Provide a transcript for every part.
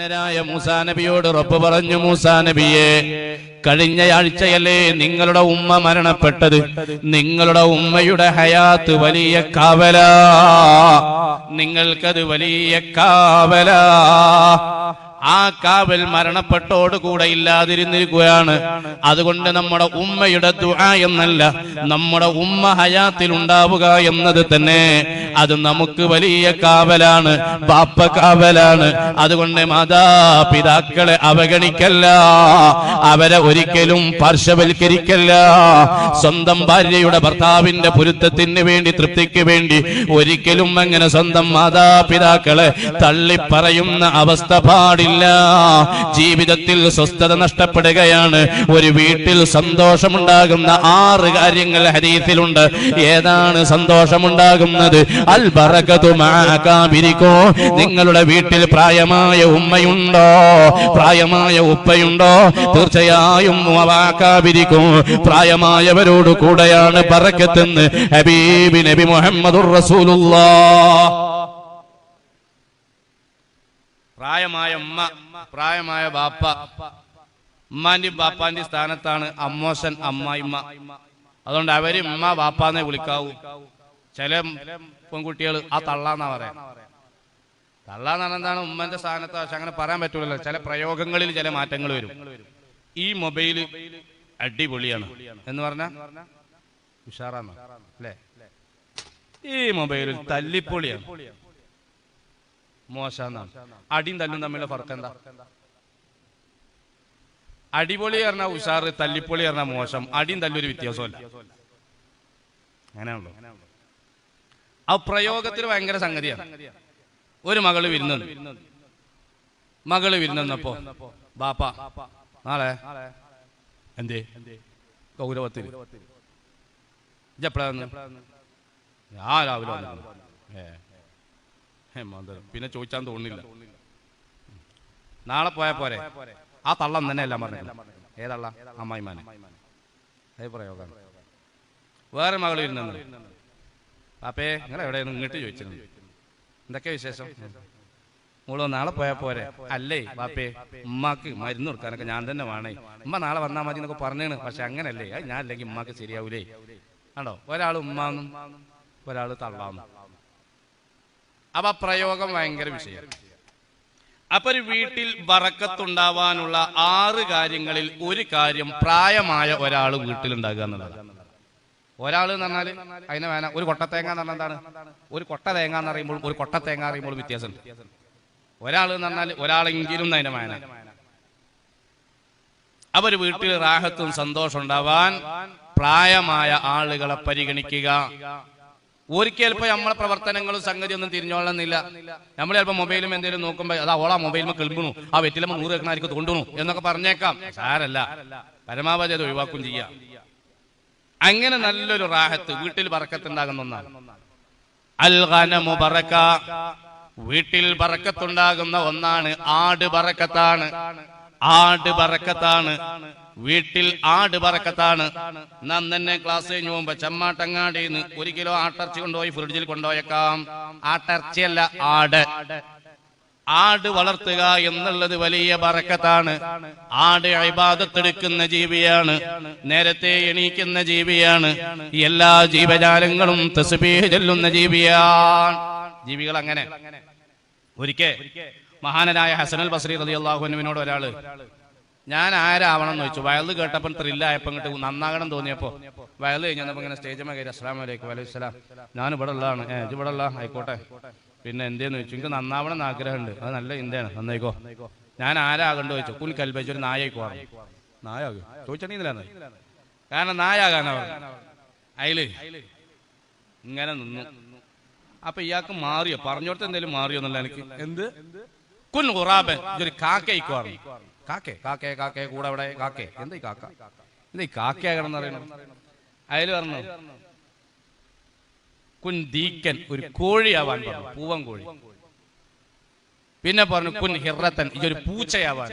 ായ മൂസാ നബിയോട് റബ്ബ് പറഞ്ഞു മൂസാ നബിയെ കഴിഞ്ഞയാഴ്ചയല്ലേ നിങ്ങളുടെ ഉമ്മ മരണപ്പെട്ടത്? നിങ്ങളുടെ ഉമ്മയുടെ ഹയാത്ത് വലിയ കാവലാ. നിങ്ങൾക്കത് വലിയ കാവല. ആ കാവൽ മരണപ്പെട്ടോടുകൂടെ ഇല്ലാതിരുന്നിരിക്കുകയാണ്. അതുകൊണ്ട് നമ്മുടെ ഉമ്മയുടെ ദുആ എന്നല്ല നമ്മുടെ ഉമ്മ ഹയാത്തിൽ ഉണ്ടാവുക എന്നത് തന്നെ. അത് നമുക്ക് വലിയ കാവലാണ് പാപ്പ കാവലാണ്. അതുകൊണ്ട് മാതാപിതാക്കളെ അവഗണിക്കല്ല അവരെ ഒരിക്കലും പാർശ്വവൽക്കരിക്കല്ല. സ്വന്തം ഭാര്യയുടെ ഭർത്താവിന്റെ പൊരുത്തത്തിന് വേണ്ടി തൃപ്തിക്ക് വേണ്ടി ഒരിക്കലും അങ്ങനെ സ്വന്തം മാതാപിതാക്കളെ തള്ളിപ്പറയുന്ന അവസ്ഥ പാടില്ല. ജീവിതത്തിൽ സ്വസ്ഥത നഷ്ടപ്പെടുകയാണ്. ഒരു വീട്ടിൽ സന്തോഷമുണ്ടാകുന്ന ആറ് കാര്യങ്ങൾ ഹരീത്തിലുണ്ട് ഏതാണ് സന്തോഷമുണ്ടാകുന്നത്? അൽബറകതു മാകാബിരിക്കോ നിങ്ങളുടെ വീട്ടിൽ പ്രായമായ ഉമ്മയുണ്ടോ? പ്രായമായ ഉപ്പയുണ്ടോ? തീർച്ചയായും വാക്കാബിരിക്കും പ്രായമായവരോട് കൂടെയാണ് പറക്കത്തെന്ന് ഹബീബി നബി മുഹമ്മദുർ റസൂലുള്ളാഹ് പ്രായമായ ഉമ്മ പ്രായമായ ബാപ്പ. ഉമ്മാന്റെയും ബാപ്പാന്റെയും സ്ഥാനത്താണ് അമ്മോശൻ അമ്മായിമ്മ. അതുകൊണ്ട് അവർ ഉമ്മ ബാപ്പാന്നെ വിളിക്കാവൂ. ചില പെൺകുട്ടികൾ ആ തള്ളാന്നാ പറയാം. തള്ളാന്ന് എന്താണ്? ഉമ്മന്റെ സ്ഥാനത്ത് പക്ഷെ അങ്ങനെ പറയാൻ പറ്റൂലല്ലോ. ചില പ്രയോഗങ്ങളിൽ ചില മാറ്റങ്ങൾ വരും. ഈ മൊബൈൽ അടിപൊളിയാണ്. എന്ന് പറഞ്ഞ? ഉഷാറാണ് അല്ലേ? ഈ മൊബൈലിൽ തല്ലിപ്പൊളിയാണ്. മോശന്നാണ് അടിയും തല്ലും തമ്മിലുള്ള ഫർക്ക് എന്താ അടിപൊളി പറഞ്ഞാൽ ഉഷാറ് തല്ലിപ്പൊളി പറഞ്ഞാൽ മോശം. അടിയും തല്ലും ഒരു വ്യത്യാസമല്ല അങ്ങനെയാണല്ലോ. ആ പ്രയോഗത്തിൽ ഭയങ്കര സംഗതിയാണ്. ഒരു മകൾ വിരുന്നുണ്ട് മകൾ വിരുന്നപ്പോ ബാപ്പ നാളെ? എന്തേ? ഗൗരവത്തിൽ. ഇജെപ്പോഴാ വന്ന്? രാവിലെ ഏ. പിന്നെ ചോദിച്ചാൻ തോന്നില്ല നാളെ പോയാ പോരെ? ആ തള്ളം തന്നെ എല്ലാം പറഞ്ഞു ഏതള്ള? അമ്മായിമാനെ. അതേ പ്രയോഗം വേറെ മകൾ ഇരുന്നു അപ്പേ നിങ്ങൾ എവിടെയാണ് ഇങ്ങോട്ട് ചോദിച്ചിരുന്നു. എന്തൊക്കെ വിശേഷം? മോളോ നാളെ പോയാ പോരെ? അല്ലേ ബാപ്പേ ഉമ്മാക്ക് മരുന്ന് കൊടുക്കാനൊക്കെ ഞാൻ തന്നെ വേണേ. ഉമ്മ നാളെ വന്നാൽ മതി എന്നൊക്കെ പറഞ്ഞേണ്. പക്ഷെ അങ്ങനല്ലേ ഞാൻ അല്ലെങ്കിൽ ഉമ്മാക്ക് ശരിയാവൂലേ. ആണോ? ഒരാൾ ഉമ്മാന്നും ഒരാൾ തള്ളാന്നും. അപ്പൊ ആ പ്രയോഗം ഭയങ്കര വിഷയം. അപ്പൊ ഒരു വീട്ടിൽ വറക്കത്തുണ്ടാവാനുള്ള ആറ് കാര്യങ്ങളിൽ ഒരു കാര്യം പ്രായമായ ഒരാൾ വീട്ടിലുണ്ടാകുക എന്നുള്ളതാണ്. ഒരാൾ എന്ന് പറഞ്ഞാൽ അതിനെ വേണം. ഒരു കൊട്ട തേങ്ങ എന്ന് പറഞ്ഞാൽ എന്താണ്? ഒരു കൊട്ട തേങ്ങ എന്ന് പറയുമ്പോൾ ഒരു കൊട്ട തേങ്ങ അറിയുമ്പോൾ വ്യത്യാസമുണ്ട്. ഒരാൾ എന്ന് പറഞ്ഞാൽ ഒരാളെങ്കിലും അതിനെ വേന അവർ വീട്ടിൽ റാഹത്തും സന്തോഷം ഉണ്ടാവാൻ പ്രായമായ ആളുകളെ പരിഗണിക്കുക. ഒരിക്കൽ ചിലപ്പോ നമ്മളെ പ്രവർത്തനങ്ങളും സംഗതി ഒന്നും തിരിഞ്ഞോളന്നില്ല നമ്മൾ ചിലപ്പോ മൊബൈലും എന്തെങ്കിലും നോക്കുമ്പോ അതാ ഓളാ മൊബൈലിൽ കേൾക്കുന്നു ആ വെറ്റിലമ്മ നൂറ് വെക്കണായിരിക്കും തോണ്ടണു? എന്നൊക്കെ പറഞ്ഞേക്കാം. സാരല്ല. പരമാവധി അത് ഒഴിവാക്കും ചെയ്യാം. അങ്ങനെ നല്ലൊരു റാഹത്ത് വീട്ടിൽ പറക്കത്തുണ്ടാകുന്ന ഒന്നാണ്. അൽ പറക്ക വീട്ടിൽ പറക്കത്തുണ്ടാകുന്ന ഒന്നാണ്. ആട് പറക്കത്താണ് ആട് ബറക്കത്താണ്. വീട്ടിൽ ആട് പറക്കത്താണ്. നാം തന്നെ ക്ലാസ് കഴിഞ്ഞ് പോകുമ്പോ ചമ്മാട്ടങ്ങാടിന്ന് ഒരു കിലോ ആട്ടർച്ചി കൊണ്ടുപോയി ഫ്രിഡ്ജിൽ കൊണ്ടുപോയേക്കാം. ആട്ടർച്ചയല്ല ആട്. ആട് വളർത്തുക എന്നുള്ളത് വലിയ പറക്കത്താണ്. ആട് അഴിബാദത്തെടുക്കുന്ന ജീവിയാണ്. നേരത്തെ എണീക്കുന്ന ജീവിയാണ്. എല്ലാ ജീവജാലങ്ങളും തസ്ബീഹ് ചെല്ലുന്ന ജീവിയാണ്. ജീവികൾ അങ്ങനെ. ഒരിക്കൽ മഹാനരായ ഹസനൽ ബസ്രി റതി അള്ളാഹുനുവിനോട് ഒരാൾ ഞാൻ ആരാവണം എന്ന് വെച്ചു വയൽ കേട്ടപ്പോൾ ത്രില്ലായപ്പോ ഇങ്ങോട്ട് നന്നാകണം തോന്നിയപ്പോ വയൽ കഴിഞ്ഞപ്പോ ഇങ്ങനെ സ്റ്റേജ് കയറി അസ്ലാം വലൈക്കും വലൈസ്ലാം ഞാൻ ഇവിടെ ഉള്ളതാണ്. ഏ ഇത് ഇവിടെ ഉള്ള ആയിക്കോട്ടെ. പിന്നെ എന്തേന്ന് ചോദിച്ചു. എനിക്ക് നന്നാവണം എന്ന് ആഗ്രഹമുണ്ട്. അത് നല്ല ഇന്ത്യയാണ്. നന്നായിക്കോ. ഞാൻ ആരാകണ്ടോ ചോദിച്ചു. കുൽ കൽപ്പിച്ച ഒരു നായക്കോ നായാകും? ചോദിച്ചിട്ടില്ല കാരണം നായാകാനാ അയിൽ? ഇങ്ങനെ നിന്നു. അപ്പൊ ഇയാൾക്ക് മാറിയോ? പറഞ്ഞോടത്ത് എന്തെങ്കിലും മാറിയോ എന്നല്ല എനിക്ക് എന്ത്? കുൻ ഖുറാബൻ ഇതൊരു കാക്കയിക്കോ കാക്കേ കാക്കേ കാക്കേ കൂടെ അവിടെ കാക്കേ. എന്താ ഈ കാക്ക? എന്താ ഈ കാക്കയാകണം അറിയണം അയൽ പറഞ്ഞു? കുൻ ദീക്കൻ ഒരു കോഴിയാവാൻ പറഞ്ഞു പൂവൻ കോഴി. പിന്നെ പറഞ്ഞു കുൻ ഹിറത്തൻ ഇതൊരു പൂച്ചയാവാൻ.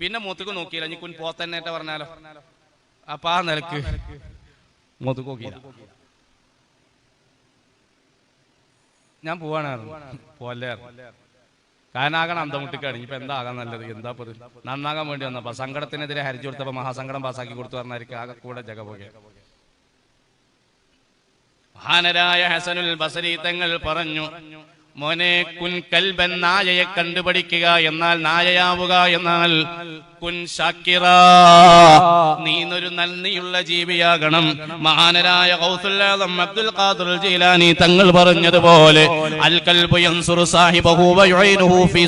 പിന്നെ മൂത്തക്ക് നോക്കിയില്ല ഇനി കുൻ പോത്തന്നേറ്റ പറഞ്ഞാലോ? അപ്പൊ ആ നിലയ്ക്ക്. മൂത്തക്ക് നോക്കിയില്ല. ഞാൻ പോവാണായിരുന്നു പോലെ കാനാകണം അന്തമുട്ടിക്കാണ്. ഇപ്പൊ എന്താകാൻ നല്ലത്? എന്താ പൊതു? നന്നാകാൻ വേണ്ടി വന്നപ്പോ സങ്കടത്തിനെതിരെ ഹരിച്ചു കൊടുത്തപ്പോ മഹാസങ്കടം പാസ്സാക്കി കൊടുത്തു പറഞ്ഞായിരിക്കും ആകെ കൂടെ ജഗപോകെ മഹാനരായ ഹസനുൽ ബസരി തങ്ങൾ പറഞ്ഞു മോനെ കുൻ കൽബൻ നായയെ കണ്ടുപഠിക്കുക എന്നാൽ നായയാവുക എന്നാൽ കുൻ ഷാക്കിറ നീനൊരു നന്ദിയുള്ള ജീവിയാകണം. മഹാനരായ കൗസുല്ലാദം അബ്ദുൽ ഖാദിർ ജീലാനി തങ്ങൾ പറഞ്ഞതുപോലെ അൽ സാഹിബഹു ഫീ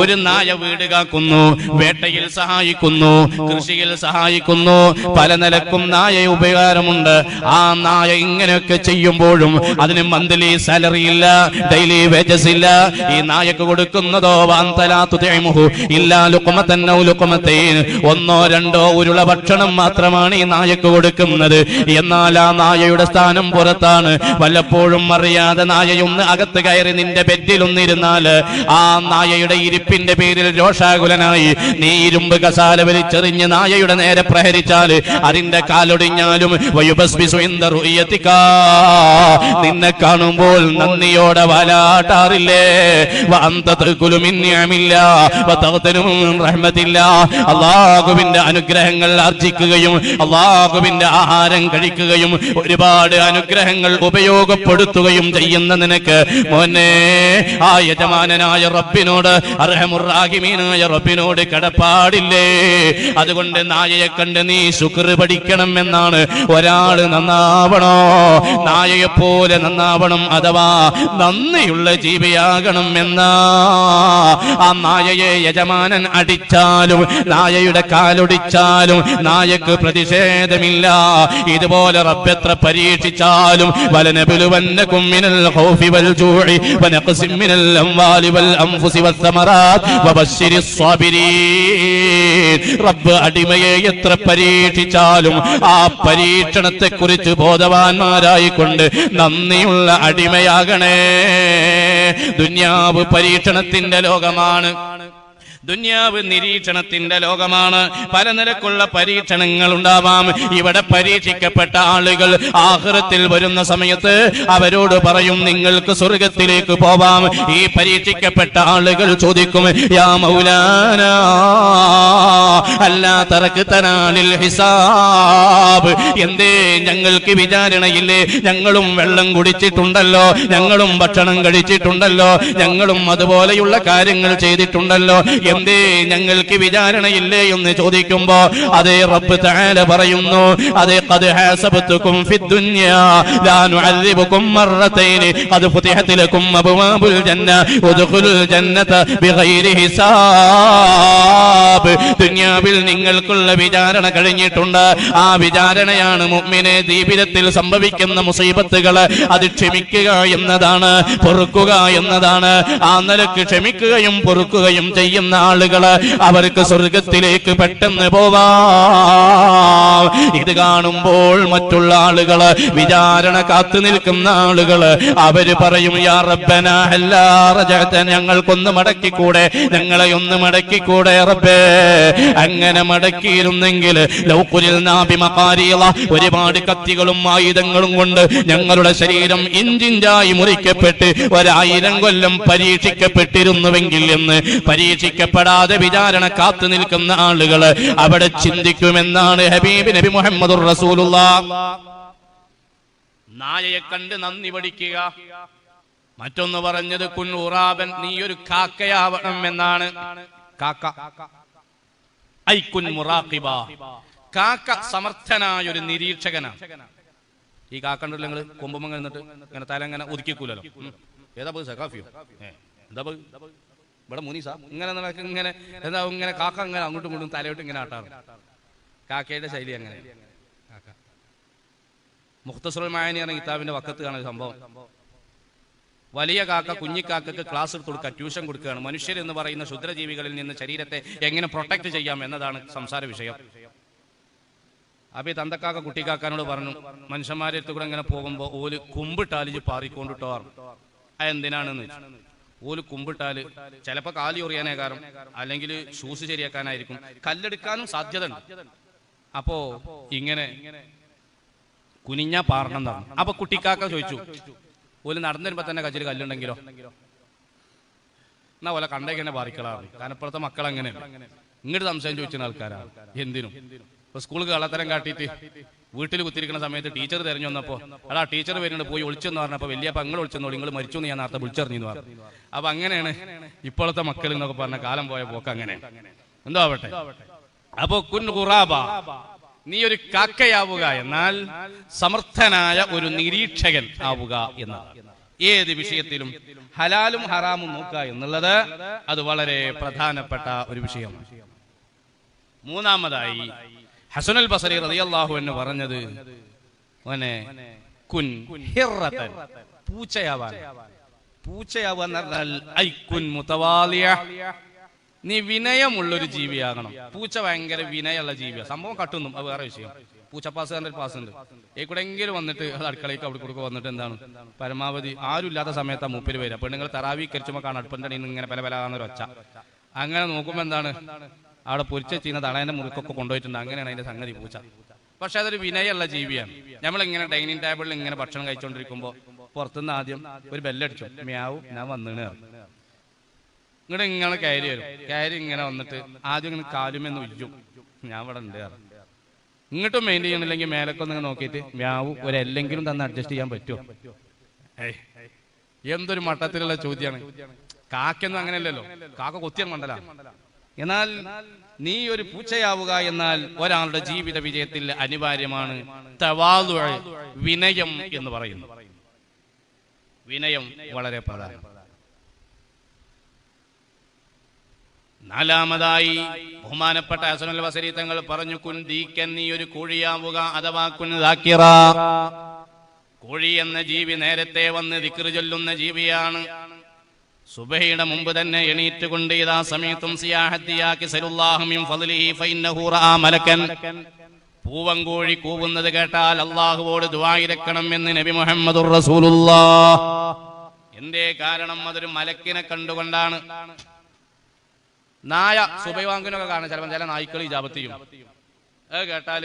ഒരു നായ വീട് കാക്കുന്നു വേട്ടയിൽ സഹായിക്കുന്നു കൃഷിയിൽ സഹായിക്കുന്നു പല നിലക്കും നായ ഉപകാരമുണ്ട്. ആ നായ ഇങ്ങനെയൊക്കെ ചെയ്യുമ്പോഴും അതിന് മന്ത്ലി സാലറി ഇല്ല ഡെയിലി വേജസ് ഇല്ല ഈ നായക്ക് കൊടുക്കുന്നതോ വാന്തലാത്തു തേമുഹു ഇല്ലാ ലുക്കുമത്തന്നോ ലുക്കുമത്തൈൻ ഒന്നോ രണ്ടോ ഉരുള ഭക്ഷണം മാത്രമാണ് ഈ നായക്ക് കൊടുക്കുന്നത്. എന്നാൽ ആ നായയുടെ സ്ഥാനം പുറത്താണ്. വല്ലപ്പോഴും അറിയാതെ നായയൊന്ന് അകത്ത് കയറി നിന്റെ ബെഡിലൊന്നിരുന്നാൽ ആ നായയുടെ ഇരിപ്പിന്റെ പേരിൽ രോഷാകുലനായി. നീ ഇരുമ്പ് കസാല വലിച്ചെറിഞ്ഞ് നായയുടെ നേരെ പ്രഹരിച്ചാൽ അതിന്റെ കാലൊടിഞ്ഞാലും. നിന്നെ കാണുമ്പോൾ നന്ദിയോടെ വാലാട്ടാറില്ലേ അള്ളാഹുവിന്റെ അനുഗ്രഹങ്ങൾ ആർജിക്കുകയും അള്ളാഹുവിന്റെ ആഹാരം കഴിക്കുകയും ഒരുപാട് അനുഗ്രഹങ്ങൾ ഉപയോഗപ്പെടുത്തുകയും ചെയ്യുന്ന നിനക്ക് മോനെ ആ യജമാനനായ റബ്ബിനോട് അർഹമുറാഹിമീനായ റബ്ബിനോട് കടപ്പാടില്ലേ? അതുകൊണ്ട് നായയെ കണ്ട് നീ ശുക്ർ പഠിക്കണം എന്നാണ്. ഒരാൾ നന്നാവണോ? നായയെ പോലെ നന്നാവണം അഥവാ നന്ദിയുള്ള ജീവിയാകണം എന്നാ. ആ നായയെ യജമാനൻ അടിച്ചാലും നായയുടെ കാലൊടിച്ചാലും നായക്ക് പ്രതിഷേധമില്ല. ഇതുപോലെ റബ്ബെത്ര പരീക്ഷിച്ചാലും വലനബിലുവന്നകും മിനൽ ഖൗഫി വൽ ജൂഇ വനഖസിം അംവാലി വൽ അൻഫുസി വസ്സമറാത്ത് വബശ്ശിരിസ് സ്വാബിരീൻ റബ്ബ് അടിമയെ എത്ര പരീക്ഷിച്ചാലും ആ പരീക്ഷണത്തെ കുറിച്ച് ബോധവാന്മാരായിക്കൊണ്ട് നന്ദിയുള്ള അടിമയാകണേ. ദുന്യാവ് പരീക്ഷണത്തിന്റെ ലോകമാണ്. ദുന്യാവ് നിരീക്ഷണത്തിന്റെ ലോകമാണ്. പല നിരക്കുള്ള പരീക്ഷണങ്ങൾ ഉണ്ടാവാം ഇവിടെ പരീക്ഷിക്കപ്പെട്ട ആളുകൾ ആഹൃത്തിൽ വരുന്ന സമയത്ത് അവരോട് പറയും നിങ്ങൾക്ക് സ്വർഗത്തിലേക്ക് പോവാം. ഈ പരീക്ഷിക്കപ്പെട്ട ആളുകൾ ചോദിക്കും യാ മൗലാന അല്ലാ ഹിസാബ്. എന്തേ ഞങ്ങൾക്ക് വിചാരണയില്ലേ? ഞങ്ങളും വെള്ളം കുടിച്ചിട്ടുണ്ടല്ലോ. ഞങ്ങളും ഭക്ഷണം കഴിച്ചിട്ടുണ്ടല്ലോ. ഞങ്ങളും അതുപോലെയുള്ള കാര്യങ്ങൾ ചെയ്തിട്ടുണ്ടല്ലോ. എന്തേ ഞങ്ങൾക്ക് വിചാരണയില്ലേ എന്ന് ചോദിക്കുമ്പോ അതേ റബ്ബ് തആല പറയുന്നു അതേ ഖദ് ഹാസബതുകും ഫിദ്ദുനിയാ ലാ നുഅദ്ദിബുകും മർറതൈൻ ഖദ് ഫുതിഹത് ലക്കും അബ്വാബുൽ ജന്ന ഉദ്ഖുലുൽ ജന്നത ബിഗൈരി ഹിസാബ്. ദുനിയാവിൽ നിങ്ങൾക്കുള്ള വിചാരണ കഴിഞ്ഞിട്ടുണ്ട്. ആ വിചാരണയാണ് മുഅ്മിനെ ജീവിതത്തിൽ സംഭവിക്കുന്ന മുസീബത്തുകൾ അത് ക്ഷമിക്കുക എന്നതാണ് പൊറുക്കുക എന്നതാണ്. ആ നിലയ്ക്ക് ക്ഷമിക്കുകയും പൊറുക്കുകയും ചെയ്യുന്ന ആളുകൾ അവർക്ക് സ്വർഗത്തിലേക്ക് പെട്ടെന്ന് പോവാം. ഇത് കാണുമ്പോൾ മറ്റുള്ള ആളുകൾ വിചാരണ കാത്തു നിൽക്കുന്ന ആളുകൾ അവർ പറയും യാ ഹല്ലാ റജഅത ഞങ്ങൾക്കൊന്ന് മടക്കിക്കൂടെ? ഞങ്ങളെ ഒന്ന് മടക്കിക്കൂടെ റബ്ബേ? അങ്ങനെ മടക്കിയിരുന്നെങ്കിൽ ലൗക്കുലിൽ നാബി ഒരുപാട് കത്തികളും ആയുധങ്ങളും കൊണ്ട് ഞങ്ങളുടെ ശരീരം ഇഞ്ചിഞ്ചായി മുറിക്കപ്പെട്ട് ഒരായിരം കൊല്ലം പരീക്ഷിക്കപ്പെട്ടിരുന്നുവെങ്കിൽ എന്ന് പരീക്ഷിക്കപ്പെടാതെ വിചാരണ കാത്തു നിൽക്കുന്ന ആളുകൾ അവിടെ ചിന്തിക്കുമെന്നാണ് ഹബീബ് നബി മുഹമ്മദ് റസൂലുള്ള. നായയെ കണ്ട് നന്ദി പഠിക്കുക. മറ്റൊന്ന് പറഞ്ഞത് കുൻ ഉറാബൻ നീ ഒരു കാക്കയാവണം എന്നാണ്. കാക്ക. മുറാഖിബ. കാക്ക സമർത്ഥനായ ഒരു നിരീക്ഷകനാണ്. ഈ കാക്കണ്ടല്ലോ നിങ്ങൾ കൊമ്പുമ്പ ഇങ്ങനെ തല ഇങ്ങനെ ഒതുക്കിക്കൂലല്ലോ. ഏതാ സഖാഫിയോ? എന്താ പോയി ഇവിടെ മുനീസ ഇങ്ങനെ നടക്കും ഇങ്ങനെ എന്താ ഇങ്ങനെ കാക്ക ഇങ്ങനെ അങ്ങോട്ടും ഇങ്ങോട്ടും തലയോട്ട് ഇങ്ങനെ ആട്ടാറ്. കാക്കയുടെ ശൈലി അങ്ങനെ. കാക്ക മുഖ്തസുൽ എന്ന കിതാബിന്റെ വക്കത്ത് കാണുന്ന സംഭവം. വലിയ കാക്ക കുഞ്ഞിക്കാക്കക്ക് ക്ലാസ് എടുത്ത് കൊടുക്കുക ട്യൂഷൻ കൊടുക്കുകയാണ്. മനുഷ്യരെന്ന് പറയുന്ന ക്ഷുദ്രജീവികളിൽ നിന്ന് ശരീരത്തെ എങ്ങനെ പ്രൊട്ടക്ട് ചെയ്യാം എന്നതാണ് സംസാര വിഷയം. അപ്പൊ ഈ തന്തക്കാക്ക കുട്ടിക്കാക്കാനോട് പറഞ്ഞു മനുഷ്യന്മാരെ അടുത്ത് കൂടെ ഇങ്ങനെ പോകുമ്പോൾ ഓൽ കുമ്പിട്ടാലിച്ച് പാറിക്കൊണ്ടിട്ടോ അതെന്തിനാണെന്ന് വെച്ചു ഓൽ കുമ്പിട്ടാൽ ചിലപ്പോ കാലി ഒറിയാനേ കാരണം അല്ലെങ്കിൽ ഷൂസ് ശരിയാക്കാനായിരിക്കും. കല്ലെടുക്കാനും സാധ്യത ഉണ്ട് അപ്പോ ഇങ്ങനെ കുനിഞ്ഞ പാറണം തന്നെ അപ്പൊ കുട്ടിക്കാക്ക ചോദിച്ചു ഓൽ നടന്നു വരുമ്പോ തന്നെ കച്ചിൽ കല്ലുണ്ടെങ്കിലോ? എന്നാ ഓല കണ്ടേക്കന്നെ ബാധിക്കളാണ് കാരണപ്പുറത്തെ മക്കൾ അങ്ങനെ ഇങ്ങോട്ട് സംശയം ചോദിച്ചിരുന്ന ആൾക്കാരാണ്. എന്തിനും? ഇപ്പൊ സ്കൂളിൽ കള്ളത്തരം കാട്ടിയിട്ട് വീട്ടിൽ കുത്തിരിക്കുന്ന സമയത്ത് ടീച്ചർ തെരഞ്ഞു വന്നപ്പോ അതാ ടീച്ചർ വരുന്നുണ്ട് പോയി ഒളിച്ചെന്ന് പറഞ്ഞപ്പോ വലിയ പങ്ങൾ ഒളിച്ചെന്നോ നിങ്ങൾ മരിച്ചു എന്ന് ഞാൻ നേരത്തെ വിളിച്ചറിഞ്ഞു പറഞ്ഞു. അപ്പൊ അങ്ങനെയാണ് ഇപ്പോഴത്തെ മക്കൾ എന്നൊക്കെ പറഞ്ഞ കാലം പോയ പോക്ക് അങ്ങനെ. എന്തോ ആവട്ടെ? അപ്പോ കുൻ ഖുറാബ നീ ഒരു കാക്കയാവുക എന്നാൽ സമർത്ഥനായ ഒരു നിരീക്ഷകൻ ആവുക എന്നതാണ് ഏത് വിഷയത്തിലും ഹലാലും ഹറാമും നോക്കുക എന്നുള്ളത് അത് വളരെ പ്രധാനപ്പെട്ട ഒരു വിഷയമാണ്. മൂന്നാമതായി ഹസനുൽ ബസരി റളിയല്ലാഹു എന്ന് പറഞ്ഞത് മോനെ കുൻ ഹിറത പൂച്ചയാവാൻ. പൂച്ചയാവാൻ പറഞ്ഞാൽ കുൻ മുതവാലിയ. നീ വിനയമുള്ളൊരു ജീവിയാകണം. പൂച്ച ഭയങ്കര വിനയമുള്ള ജീവിയാ. സംഭവം കട്ടുന്നു. അത് വേറെ വിഷയം. പൂച്ച പൂച്ചപ്പാസുകാരന്റെ ഒരു പാസ് ഉണ്ട്. എങ്കിലും വന്നിട്ട് അത് അടുക്കളയ്ക്ക് അവിടെ കൊടുക്കുക വന്നിട്ട് എന്താണ്? പരമാവധി ആരും ഇല്ലാത്ത സമയത്ത് ആ മൂപ്പര് വരിക. പെണ്ണുങ്ങൾ തറാവി കരിച്ചുമ്പോൾ കാണാം. അടുപ്പം തന്നെ ഇങ്ങനെ പല പല പലാന്നൊരു ഒച്ച അങ്ങനെ നോക്കുമ്പോൾ എന്താണ്? അവിടെ പൊരിച്ച ചെയ്യുന്ന തടയന്റെ മുറിക്കൊക്കെ കൊണ്ടുപോയിട്ടുണ്ട്. അങ്ങനെയാണ് അതിന്റെ സംഗതി പൂച്ച. പക്ഷെ അതൊരു വിനയുള്ള ജീവിയാണ്. നമ്മളിങ്ങനെ ഡൈനിങ് ടേബിളിൽ ഇങ്ങനെ ഭക്ഷണം കഴിച്ചുകൊണ്ടിരിക്കുമ്പോൾ പുറത്തുനിന്ന് ആദ്യം ഒരു ബെല്ലടിച്ചു. മ്യാവും ഞാൻ വന്നിണ് ഇങ്ങോട്ട് ഇങ്ങനെ കയറി വരും. കയറി ഇങ്ങനെ വന്നിട്ട് ആദ്യം ഇങ്ങനെ കാലുമെന്ന് ഉയ്യും. ഞാൻ ഇവിടെ ഉണ്ട്. ഇങ്ങോട്ടും മെയിൻ ചെയ്യണില്ലെങ്കിൽ മേലൊക്കെ ഒന്ന് നോക്കിയിട്ട് മ്യാവും ഒരു എല്ലെങ്കിലും തന്നെ അഡ്ജസ്റ്റ് ചെയ്യാൻ പറ്റുമോ? ഏയ് എന്തൊരു മട്ടത്തിലുള്ള ചോദ്യമാണ് കാക്കൊന്നും അങ്ങനെയല്ലല്ലോ. കാക്ക കൊത്തിയ മണ്ടല എന്നാൽ നീ ഒരു പൂച്ചയാവുക എന്നാൽ ഒരാളുടെ ജീവിത വിജയത്തിൽ അനിവാര്യമാണ്. വിനയം എന്ന് പറയുന്നു. വിനയം വളരെ പ്രധാനം. നാലാമതായി ബഹുമാനപ്പെട്ട അസുനൽ വസരി തങ്ങൾ പറഞ്ഞു കുൻ ദീക്കൻ നീ ഒരു കോഴിയാവുക അഥവാ കുൻ ദാക്കിറ. കോഴി എന്ന ജീവി നേരത്തെ വന്ന് ദിക്കറ് ചൊല്ലുന്ന ജീവിയാണ്. സുബഹയുടെ മുമ്പ് തന്നെ എണീറ്റ് കൊണ്ട് ഇതാ സമയത്തും സിയാഹത്തിയാക്കി സലുല്ലാഹു മിൻ ഫൈന്നഹൂറ ആ മലക്കൻ. പൂവങ്കോഴി കൂവുന്നത് കേട്ടാൽ അള്ളാഹുവോട് ദുവായിരക്കണം എന്ന് നബി മുഹമ്മദ് എന്തേ കാരണം അതൊരു മലക്കിനെ കണ്ടുകൊണ്ടാണ്. നായ സുബൈവാങ്കിനൊക്കെ കാണാൻ ചിലപ്പോൾ ചില നായ്ക്കൾ ഈ ചെയ്യും. അത് കേട്ടാൽ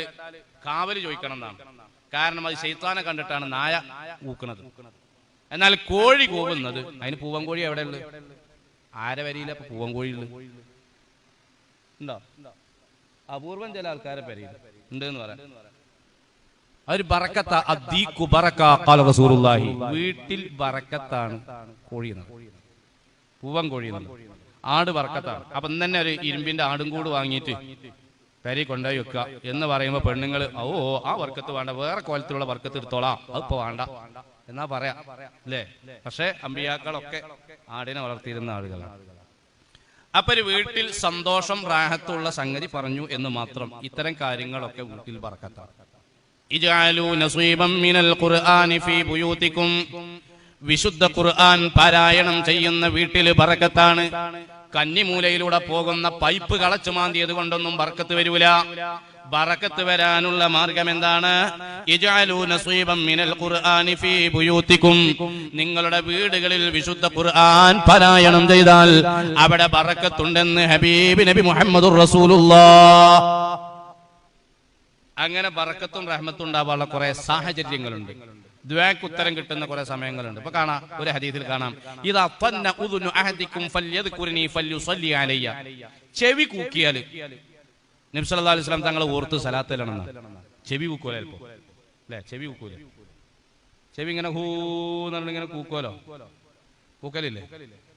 കാവൽ ചോദിക്കണം എന്നാണ് കാരണം അത് ശൈത്താനെ കണ്ടിട്ടാണ് നായ ഊക്കുന്നത് എന്നാൽ കോഴി കൂവുന്നത്? അതിന് പൂവൻകോഴി എവിടെ ഉള്ളു ആരെ വരിയില്ല ഇപ്പൊ പൂവൻകോഴി ഉള്ളത്? ഉണ്ടോ? അപൂർവം ചില ആൾക്കാരെ പെരയിൽ ഉണ്ട് എന്ന് പറയാം. ഒരു ബറക്കത്ത. അദ്ദീഖു ബറക്ക ഖാല റസൂലുള്ളാഹി. വീട്ടിൽ ബറക്കത്താണ് കോഴി പൂവൻ കോഴി ആട് ബറക്കത്താണ്. അപ്പൊ ഇന്ന് തന്നെ ഒരു ഇരുമ്പിന്റെ ആടും കൂട് വാങ്ങിയിട്ട് പെരി കൊണ്ടുപോയി വെക്കുക എന്ന് പറയുമ്പോ പെണ്ണുങ്ങൾ ഓ ആ വർക്കത്ത് വേണ്ട. വേറെ കോലത്തിലുള്ള വർക്കത്ത് എടുത്തോളാം. അതിപ്പോ വേണ്ട. എന്നാ പറയാ. അല്ലേ പക്ഷെ അമ്പിയാക്കളൊക്കെ ആടിനെ വളർത്തിയിരുന്ന ആളുകളാണ്. അപ്പൊ ഒരു വീട്ടിൽ സന്തോഷം റാഹത്തുള്ള സംഗതി പറഞ്ഞു എന്ന് മാത്രം ഇത്തരം കാര്യങ്ങളൊക്കെ വീട്ടിൽ പറക്കത്താണ്. വിശുദ്ധ ഖുർആൻ പാരായണം ചെയ്യുന്ന വീട്ടിൽ ബറക്കത്താണ് കന്നിമൂലയിലൂടെ പോകുന്ന പൈപ്പ് കളച്ചു മാന്തിയത് കൊണ്ടൊന്നും ബർക്കത്ത് വരൂല. ബറക്കത്ത് വരാനുള്ള മാർഗം എന്താണ് നിങ്ങളുടെ വീടുകളിൽ വിശുദ്ധ ഖുർആൻ പാരായണം ചെയ്താൽ അവിടെ ബറക്കത്തുണ്ടെന്ന് ഹബീബ് നബി മുഹമ്മദ് അങ്ങനെ ബറക്കത്തും റഹ്മത്തും ഉണ്ടാവാനുള്ള കുറെ സാഹചര്യങ്ങളുണ്ട്. ദ്വാക്ക് ഉത്തരം കിട്ടുന്ന കുറെ സമയങ്ങളുണ്ട്. ഇപ്പൊ കാണാം ഒരു ഹദീസിൽ കാണാം. ഇത് ചെവി കൂക്കിയാൽ നബി സല്ലല്ലാഹു അലൈഹി വസല്ലം തങ്ങൾ ഓർത്ത് സലാത്തിലാണെന്ന് ചെവി കൂക്കൂല അല്ലെ അല്ലേ? ചെവി കൂക്കൂല ചെവി ഇങ്ങനെ ഹൂന്ന് ഇങ്ങനെ കൂക്കോലോ കൂക്കലില്ലേ?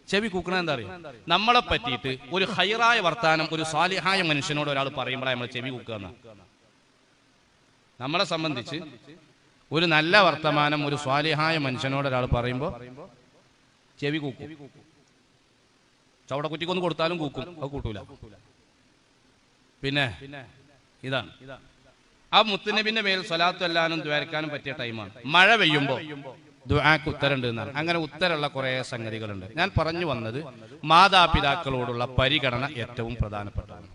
ചെവി കൂക്കണ എന്താ അറിയോ? നമ്മളെ പറ്റിയിട്ട് ഒരു ഹൈറായ വർത്താനം ഒരു സാലിഹായ മനുഷ്യനോട് ഒരാൾ പറയുമ്പോഴാണ് നമ്മൾ ചെവി കൂക്കുക നമ്മളെ സംബന്ധിച്ച് ഒരു നല്ല വർത്തമാനം ഒരു സ്വാലിഹായ മനുഷ്യനോട് ഒരാൾ പറയുമ്പോൾ ചെവി കൂക്കും. ചവടക്കുറ്റിക്കൊന്ന് കൊടുത്താലും കൂക്കും. അത് കൂട്ടൂല. പിന്നെ ഇതാണ്. ആ മുത്തുനബിന്റെ മേൽ സ്വലാത്തു അല്ലാനും ദ്വാരക്കാനും പറ്റിയ ടൈമാണ്. മഴ പെയ്യുമ്പോൾ ദുആക്ക് ഉത്തരണ്ട് എന്നാണ്. അങ്ങനെ ഉത്തരമുള്ള കുറെ സംഗതികളുണ്ട്. ഞാൻ പറഞ്ഞു വന്നത് മാതാപിതാക്കളോടുള്ള പരിഗണന ഏറ്റവും പ്രധാനപ്പെട്ടതാണ്.